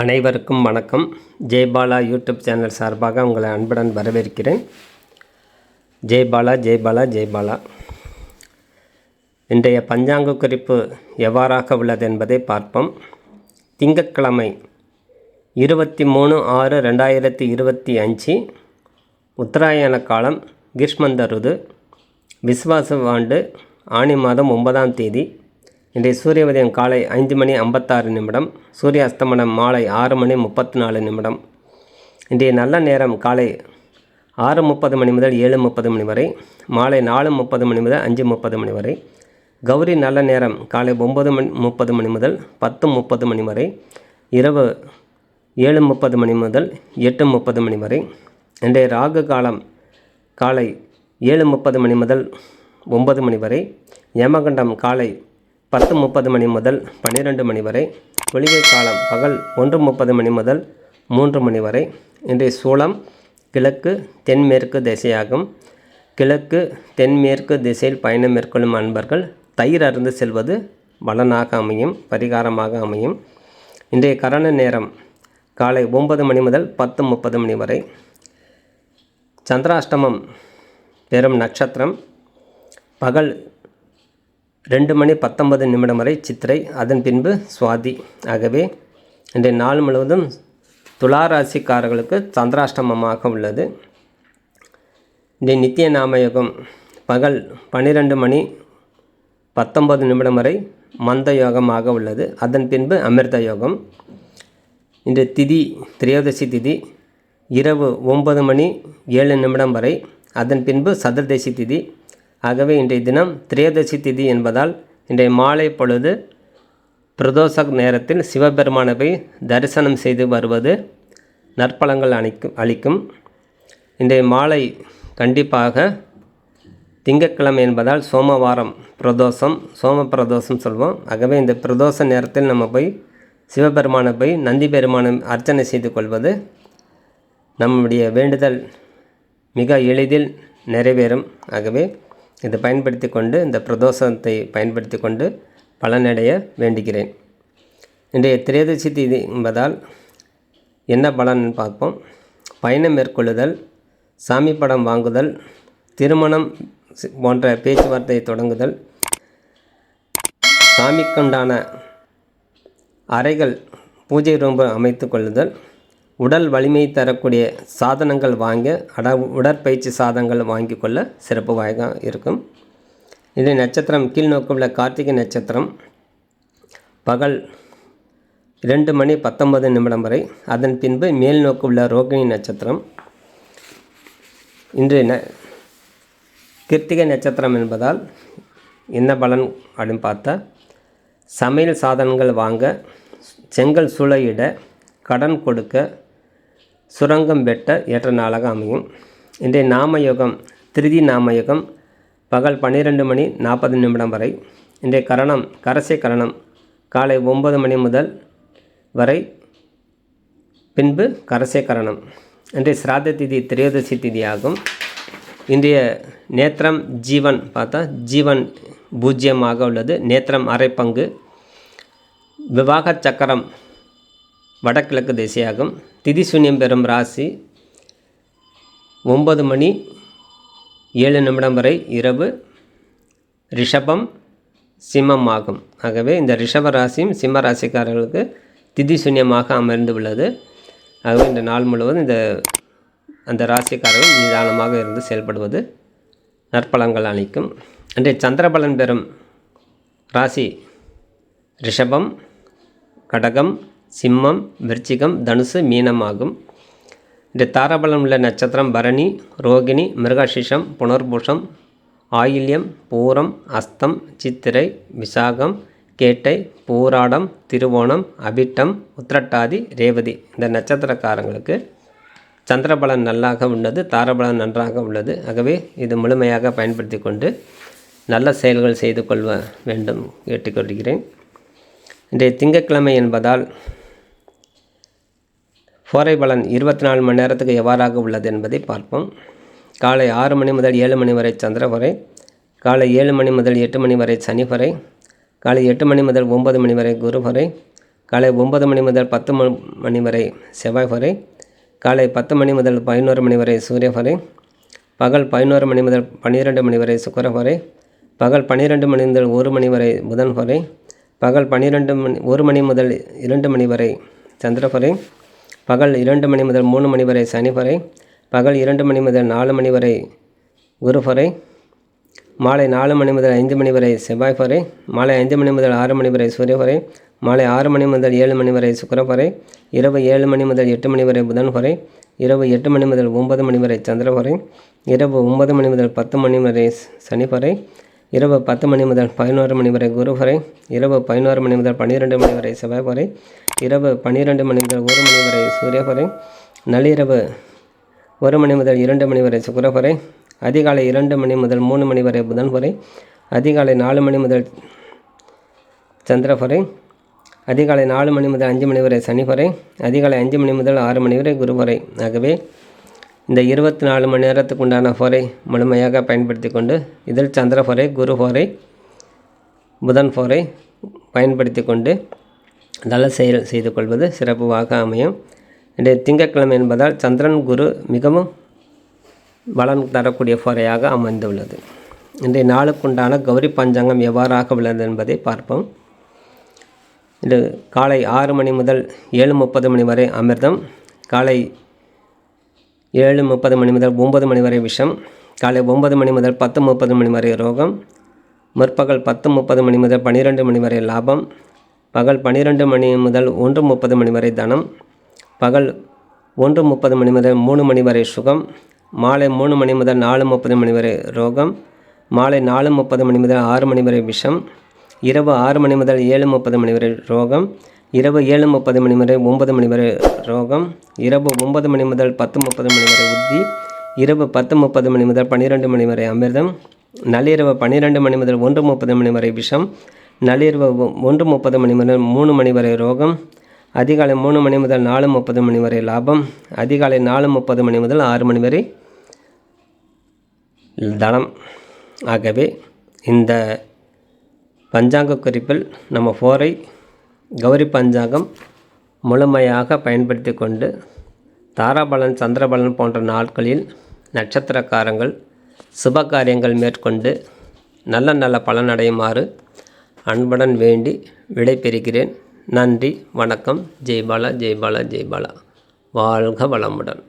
அனைவருக்கும் வணக்கம். Jaibala YouTube channel சார்பாக உங்களை அன்புடன் வரவேற்கிறேன். ஜெய்பாலா ஜெய்பாலா ஜெய்பாலா. இன்றைய பஞ்சாங்க குறிப்பு எவ்வாறாக உள்ளது என்பதை பார்ப்போம். திங்கட்கிழமை இருபத்தி மூணு ஆறு ரெண்டாயிரத்தி இருபத்தி அஞ்சு உத்தராயண காலம் கிருஷ்மந்த ருது விஸ்வாச ஆண்டு ஆனி மாதம் ஒன்பதாம் தேதி இன்றைய சூரிய உதயம் காலை ஐந்து மணி ஐம்பத்தாறு நிமிடம் சூரிய அஸ்தமனம் மாலை ஆறு மணி முப்பத்தி நாலு நிமிடம். இன்றைய நல்ல நேரம் காலை ஆறு முப்பது மணி முதல் ஏழு முப்பது மணி வரை மாலை நாலு முப்பது மணி முதல் அஞ்சு முப்பது மணி வரை கௌரி நல்ல நேரம் காலை ஒம்பது மணி முப்பது மணி முதல் பத்து முப்பது மணி வரை இரவு ஏழு முப்பது மணி முதல் எட்டு முப்பது மணி வரை இன்றைய ராகு காலம் காலை ஏழு முப்பது மணி முதல் ஒன்பது மணி வரை யமகண்டம் காலை பத்து முப்பது மணி முதல் பன்னிரெண்டு மணி வரை குளிகை காலம் பகல் ஒன்று முப்பது மணி முதல் மூன்று மணி வரை. இன்றைய சூளம் கிழக்கு தென்மேற்கு திசையாகும். கிழக்கு தென்மேற்கு திசையில் பயணம் மேற்கொள்ளும் அன்பர்கள் தயிர் அருந்து செல்வது பலனாக அமையும் பரிகாரமாக அமையும். இன்றைய கரண நேரம் காலை ஒன்பது மணி முதல் பத்து முப்பது மணி வரை. சந்திராஷ்டமம் பெறும் நட்சத்திரம். பகல் ரெண்டு மணி பத்தொன்பது நிமிடம் வரை சித்திரை அதன் பின்பு சுவாதி. ஆகவே இன்றைய நாள் முழுவதும் துளாராசிக்காரர்களுக்கு சந்திராஷ்டமமாக உள்ளது. இன்றைய நித்திய நாமயோகம் பகல் பன்னிரெண்டு மணி பத்தொன்பது நிமிடம் வரை மந்த யோகமாக உள்ளது. அதன் பின்பு அமிர்த யோகம். இன்று திதி திரையோதசி திதி இரவு ஒன்பது மணி ஏழு நிமிடம் வரை. அதன் பின்பு சதுர்தசி திதி ஆகவே இன்றைய தினம் திரையோதசி திதி என்பதால் இன்றைய மாலை பொழுது பிரதோஷ நேரத்தில் சிவபெருமானை போய் தரிசனம் செய்து வருவது நற்பலங்கள் அளிக்கும் அளிக்கும். இன்றைய மாலை கண்டிப்பாக திங்கட்கிழமை என்பதால் சோமவாரம் பிரதோஷம் சோம பிரதோஷம் சொல்வோம். ஆகவே இந்த பிரதோஷ நேரத்தில் நம்ம போய் சிவபெருமானை போய் நந்தி பெருமானை அர்ச்சனை செய்து கொள்வது நம்முடைய வேண்டுதல் மிக எளிதில் நிறைவேறும். ஆகவே இதை பயன்படுத்தி கொண்டு இந்த பிரதோஷத்தை பயன்படுத்தி கொண்டு பலனடைய வேண்டுகிறேன். இன்றைய திரேதசி தீதி என்பதால் என்ன பலன் பார்ப்போம். பயணம் மேற்கொள்ளுதல் சாமி படம் வாங்குதல் திருமணம் போன்ற பேச்சுவார்த்தை தொடங்குதல் சாமிக்குண்டான அறைகள் பூஜை ரூம்பு அமைத்து கொள்ளுதல் உடல் வலிமை தரக்கூடிய சாதனங்கள் வாங்க அட உடற்பயிற்சி சாதனங்கள் வாங்கி கொள்ள சிறப்பு வாய்க இருக்கும். இது நட்சத்திரம் கீழ்நோக்கு உள்ள கார்த்திகை நட்சத்திரம். பகல் இரண்டு மணி பத்தொன்பது நிமிடம் வரை. அதன் பின்பு மேல் நோக்கு உள்ள ரோகிணி நட்சத்திரம். இன்று ந கிருத்திகை நட்சத்திரம் என்பதால் என்ன பலன் அப்படின்னு பார்த்தா சமையல் சாதனங்கள் வாங்க செங்கல் சூளையிட கடன் கொடுக்க சுரங்கம் வெட்ட ஏற்ற நாளாக அமையும். இன்றைய நாமயுகம் திருதி நாமயுகம் பகல் பன்னிரெண்டு மணி நாற்பது நிமிடம் வரை. இன்றைய கரணம் கரசை கரணம் காலை ஒன்பது மணி முதல் வரை. பின்பு கரசை கரணம். இன்றைய சிராத திதி திரையோதசி திதி ஆகும் இன்றைய நேத்திரம் ஜீவன் பார்த்தா ஜீவன் பூஜ்ஜியமாக உள்ளது. நேத்திரம் அரை பங்கு விவாக சக்கரம் வடகிழக்கு திசையாகும். திதி சூன்யம் பெறும் ராசி ஒன்பது மணி ஏழு நிமிடம் வரை இரவு. ரிஷபம் சிம்மம் ஆகும். ஆகவே இந்த ரிஷப ராசியும் சிம்ம ராசிக்காரர்களுக்கு திதி சூன்யமாக அமர்ந்து உள்ளது ஆகவே இந்த நாள் முழுவதும் இந்த அந்த ராசிக்காரர்கள் நிதானமாக இருந்து செயல்படுவது நற்பலங்கள் அளிக்கும். அன்றைய சந்திரபலன் பெறும் ராசி ரிஷபம் கடகம் சிம்மம் விருச்சிகம் தனுசு மீனம் ஆகும் இந்த தாராபலம் உள்ள நட்சத்திரம் பரணி ரோகிணி மிருகசிஷம் புனர்பூஷம் ஆயில்யம் பூரம் அஸ்தம் சித்திரை விசாகம் கேட்டை பூராடம் திருவோணம் அபிட்டம் உத்திரட்டாதி ரேவதி இந்த நட்சத்திரக்காரங்களுக்கு சந்திரபலன் நல்லாக உள்ளது தாரபலன் நன்றாக உள்ளது. ஆகவே இது முழுமையாக பயன்படுத்தி கொண்டு நல்ல செயல்கள் செய்து கொள்வ வேண்டும் கேட்டுக்கொள்கிறேன். இன்றைய திங்கட்கிழமை என்பதால் கோரை பலன் இருபத்தி நாலு மணி நேரத்துக்கு எவ்வாறாக உள்ளது என்பதை பார்ப்போம். காலை ஆறு மணி முதல் ஏழு மணி வரை சந்திரபுரை காலை ஏழு மணி முதல் எட்டு மணி வரை சனிபுரை காலை எட்டு மணி முதல் ஒன்பது மணி வரை குருபுரை காலை ஒன்பது மணி முதல் பத்து மணி வரை செவ்வாய் வரை காலை பத்து மணி முதல் பதினோரு மணி வரை சூரிய வரை பகல் பதினோரு மணி முதல் பன்னிரெண்டு மணி வரை சுக்கர வரை பகல் பன்னிரெண்டு மணி முதல் ஒரு மணி வரை புதன் வரை பகல் பன்னிரெண்டு மணி ஒரு மணி முதல் இரண்டு மணி வரை சந்திர வரை பகல் இரண்டு மணி முதல் மூணு மணி வரை சனி வரை பகல் இரண்டு மணி முதல் நாலு மணி வரை குரு வரை மாலை நாலு மணி முதல் ஐந்து மணி வரை செவ்வாய் வரை மாலை ஐந்து மணி முதல் ஆறு மணி வரை சூரிய வரை மாலை ஆறு மணி முதல் ஏழு மணி வரை சுக்கிர இரவு ஏழு மணி முதல் எட்டு மணி வரை புதன் வரை இரவு எட்டு மணி முதல் ஒன்பது மணி வரை சந்திர வரை இரவு ஒன்பது மணி முதல் பத்து மணி வரை சனி வரை இரவு பத்து மணி முதல் பதினோரு மணி வரை குரு வரை இரவு பதினோரு மணி முதல் பன்னிரெண்டு மணி வரை செவ்வாய் வரை இரவு பன்னிரெண்டு மணி முதல் ஒரு மணி வரை சூரிய வரை நள்ளிரவு ஒரு மணி முதல் இரண்டு மணி வரை சுக்கிர வரை அதிகாலை இரண்டு மணி முதல் மூணு மணி வரை புதன் வரை அதிகாலை நாலு மணி முதல் சந்திர வரை அதிகாலை நாலு மணி முதல் அஞ்சு மணி வரை சனி வரை அதிகாலை அஞ்சு மணி முதல் ஆறு மணி வரை குரு வரை. ஆகவே இந்த இருபத்தி நாலு மணி நேரத்துக்கு உண்டான ஃபோரை முழுமையாக பயன்படுத்தி கொண்டு இதில் சந்திர ஃபோரை குரு ஃபோரை புதன் ஃபோரை பயன்படுத்தி கொண்டு நல்ல செயல் செய்து கொள்வது சிறப்புவாக அமையும். இன்றைய திங்கட்கிழமை என்பதால் சந்திரன் குரு மிகவும் பலன் தரக்கூடிய ஃபோரையாக அமைந்துள்ளது. இன்றைய நாளுக்குண்டான கௌரி பஞ்சாங்கம் எவ்வாறாக உள்ளது என்பதை பார்ப்போம். இது காலை ஆறு மணி முதல் ஏழு முப்பது மணி வரை அமிர்தம் காலை ஏழு முப்பது மணி முதல் ஒம்பது மணி வரை விஷம் காலை ஒன்பது மணி முதல் பத்து முப்பது மணி வரை ரோகம் முற்பகல் பத்து முப்பது மணி முதல் பன்னிரெண்டு மணி வரை லாபம் பகல் பன்னிரெண்டு மணி முதல் ஒன்று முப்பது மணி வரை தனம் பகல் ஒன்று முப்பது மணி முதல் மூணு மணி வரை சுகம் மாலை மூணு மணி முதல் நாலு முப்பது மணி வரை ரோகம் மாலை நாலு முப்பது மணி முதல் ஆறு மணி வரை விஷம் இரவு ஆறு மணி முதல் ஏழு முப்பது மணி வரை ரோகம் இரவு ஏழு முப்பது மணி வரை ஒன்பது மணி வரை ரோகம். இரவு ஒன்பது மணி முதல் பத்து முப்பது மணி வரை உத்தி. இரவு பத்து முப்பது மணி முதல் பன்னிரெண்டு மணி வரை அமிர்தம். நள்ளிரவு பன்னிரெண்டு மணி முதல் ஒன்று முப்பது மணி வரை விஷம். நள்ளிரவு ஒன்று முப்பது மணி முதல் மூணு மணி வரை ரோகம். அதிகாலை மூணு மணி முதல் நாலு முப்பது மணி வரை லாபம். அதிகாலை நாலு முப்பது மணி முதல் ஆறு மணி வரை தனம். ஆகவே இந்த பஞ்சாங்க குறிப்பில் நம்ம ஃபோரை கௌரி பஞ்சாங்கம் முழுமையாக பயன்படுத்தி கொண்டு தாராபலன் சந்திரபலன் போன்ற நாட்களில் நட்சத்திரக்காரங்கள் சுப காரியங்கள் மேற்கொண்டு நல்ல நல்ல பலனடையுமாறு அன்புடன் வேண்டி விடைபெறுகிறேன். நன்றி வணக்கம். ஜெய்பாலா ஜெய்பாலா ஜெய்பாலா வாழ்க வளமுடன்.